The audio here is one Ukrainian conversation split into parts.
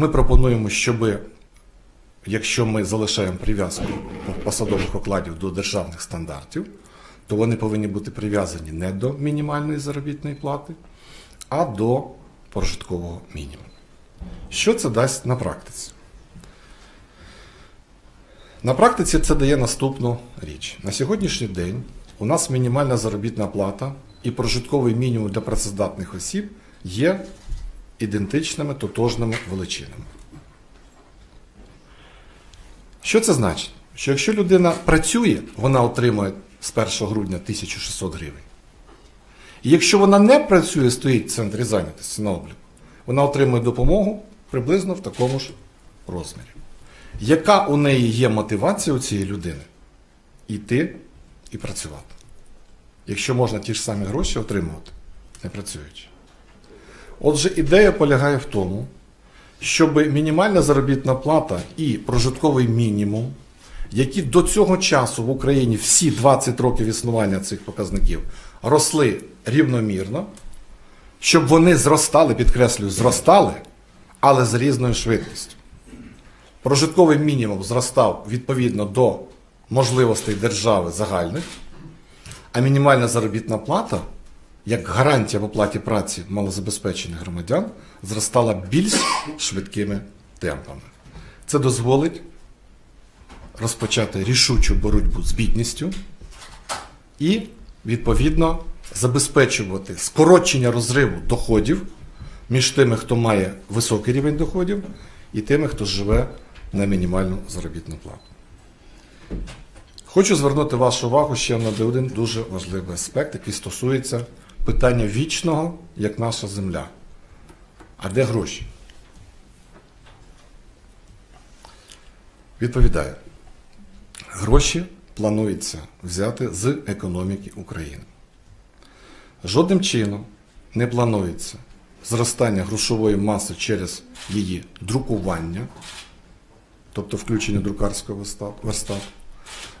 Ми пропонуємо, щоб якщо ми залишаємо прив'язку посадових окладів до державних стандартів, то вони повинні бути прив'язані не до мінімальної заробітної плати, а до прожиткового мінімуму. Що це дасть на практиці? На практиці це дає наступну річ. На сьогоднішній день у нас мінімальна заробітна плата і прожитковий мінімум для працездатних осіб є ідентичними тотожними величинами. Що це значить? Що якщо людина працює, вона отримує з 1 грудня 1600 гривень. І якщо вона не працює, стоїть в центрі зайнятості на обліку, вона отримує допомогу приблизно в такому ж розмірі. Яка у неї є мотивація у цієї людини? Йти і працювати. Якщо можна ті ж самі гроші отримувати, не працюючи. Отже, ідея полягає в тому, щоб мінімальна заробітна плата і прожитковий мінімум, які до цього часу в Україні всі 20 років існування цих показників росли рівномірно, щоб вони зростали, підкреслюю, зростали, але з різною швидкістю. Прожитковий мінімум зростав відповідно до можливостей держави загальних, а мінімальна заробітна плата, як гарантія в оплаті праці малозабезпечених громадян, зростала більш швидкими темпами. Це дозволить розпочати рішучу боротьбу з бідністю і, відповідно, забезпечувати скорочення розриву доходів між тими, хто має високий рівень доходів, і тими, хто живе на мінімальну заробітну плату. Хочу звернути вашу увагу ще на один дуже важливий аспект, який стосується питання вічного, як наша земля. А де гроші? Відповідаю. Гроші планується взяти з економіки України. Жодним чином не планується зростання грошової маси через її друкування, тобто включення друкарського верстату.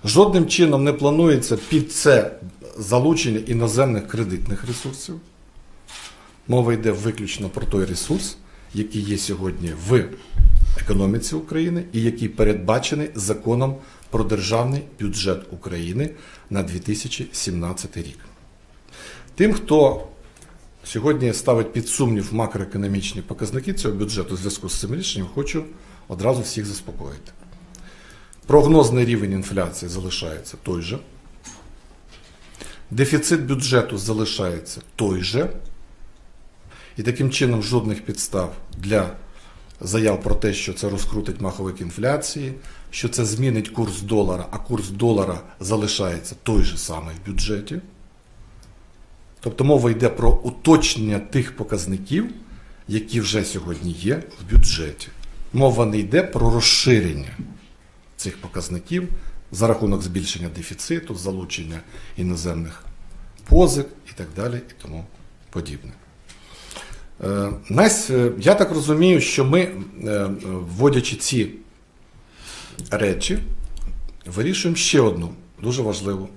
Жодним чином не планується під це залучення іноземних кредитних ресурсів. Мова йде виключно про той ресурс, який є сьогодні в економіці України і який передбачений законом про державний бюджет України на 2017 рік. Тим, хто сьогодні ставить під сумнів макроекономічні показники цього бюджету у зв'язку з цим рішенням, хочу одразу всіх заспокоїти. Прогнозний рівень інфляції залишається той же. Дефіцит бюджету залишається той же. І таким чином жодних підстав для заяв про те, що це розкрутить маховик інфляції, що це змінить курс долара, а курс долара залишається той же самий в бюджеті. Тобто мова йде про уточнення тих показників, які вже сьогодні є в бюджеті. Мова не йде про розширення цих показників за рахунок збільшення дефіциту, залучення іноземних позик і так далі, і тому подібне. Е, я так розумію, що ми, е, вводячи ці речі, вирішуємо ще одну дуже важливу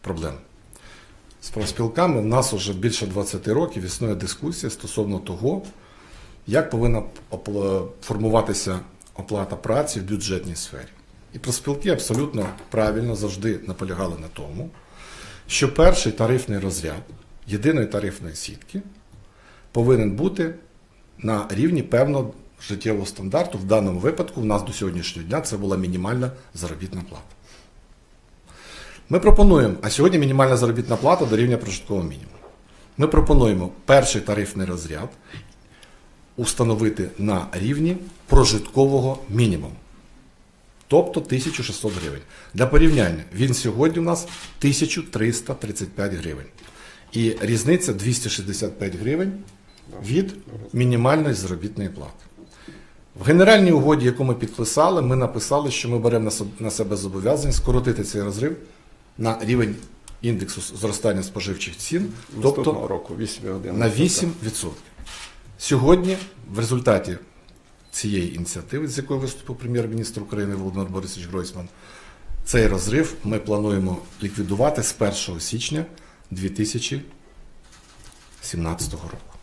проблему. З профспілками в нас вже більше 20 років існує дискусія стосовно того, як повинна формуватися оплата праці в бюджетній сфері. І профспілки абсолютно правильно завжди наполягали на тому, що перший тарифний розряд єдиної тарифної сітки повинен бути на рівні певного життєвого стандарту. В даному випадку в нас до сьогоднішнього дня це була мінімальна заробітна плата. Ми пропонуємо, а сьогодні мінімальна заробітна плата до рівня прожиткового мінімуму. Ми пропонуємо перший тарифний розряд установити на рівні прожиткового мінімуму. Тобто 1600 гривень. Для порівняння, він сьогодні у нас 1335 гривень. І різниця 265 гривень від мінімальної заробітної плати. В генеральній угоді, яку ми підписали, ми написали, що ми беремо на себе зобов'язання скоротити цей розрив на рівень індексу зростання споживчих цін, тобто року 8 на 8%. Сьогодні, в результаті цієї ініціативи, з якою виступив прем'єр-міністр України Володимир Борисович Гройсман, цей розрив ми плануємо ліквідувати з 1 січня 2017 року.